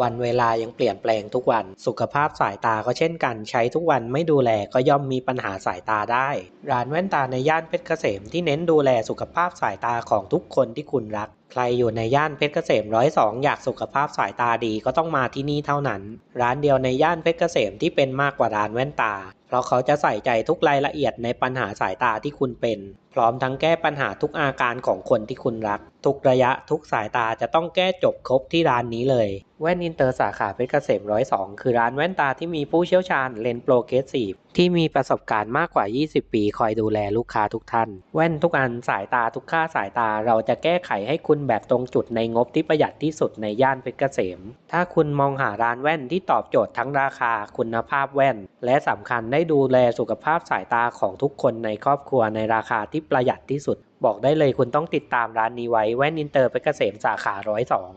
วันเวลายังเปลี่ยนแปลงทุกวัน สุขภาพสายตาก็เช่นกัน ใช้ทุกวันไม่ดูแลก็ย่อมมีปัญหาสายตาได้ ร้านแว่นตาในย่านเพชรเกษมที่เน้นดูแลสุขภาพสายตาของทุกคนที่คุณรักใครอยู่ในย่านเพชรเกษมร้อยสองอยากสุขภาพสายตาดีก็ต้องมาที่นี่เท่านั้น ร้านเดียวในย่านเพชรเกษมที่เป็นมากกว่าร้านแว่นตา เพราะเขาจะใส่ใจทุกรายละเอียดในปัญหาสายตาที่คุณเป็น พร้อมทั้งแก้ปัญหาทุกอาการของคนที่คุณรัก ทุกระยะทุกสายตาจะต้องแก้จบครบที่ร้านนี้เลย แว่นอินเตอร์สาขาเพชรเกษมร้อยสองคือร้านแว่นตาที่มีผู้เชี่ยวชาญเลนส์โปรเกรสซีฟ ที่มีประสบการณ์มากกว่า 20 ปี คอยดูแลลูกค้าทุกท่าน แว่นทุกอันสายตาทุกค่าสายตาเราจะแก้ไขให้คุณแบบตรงจุดในงบที่ประหยัดที่สุดในย่านเพชรเกษม ถ้าคุณมองหาร้านแว่นที่ตอบโจทย์ทั้งราคาคุณภาพแว่น และสำคัญได้ดูแลสุขภาพสายตาของทุกคนในครอบครัวในราคาที่ประหยัดที่สุด บอกได้เลยคุณต้องติดตามร้านนี้ไว้แว่นอินเตอร์เพชรเกษมสาขาร้อยสอง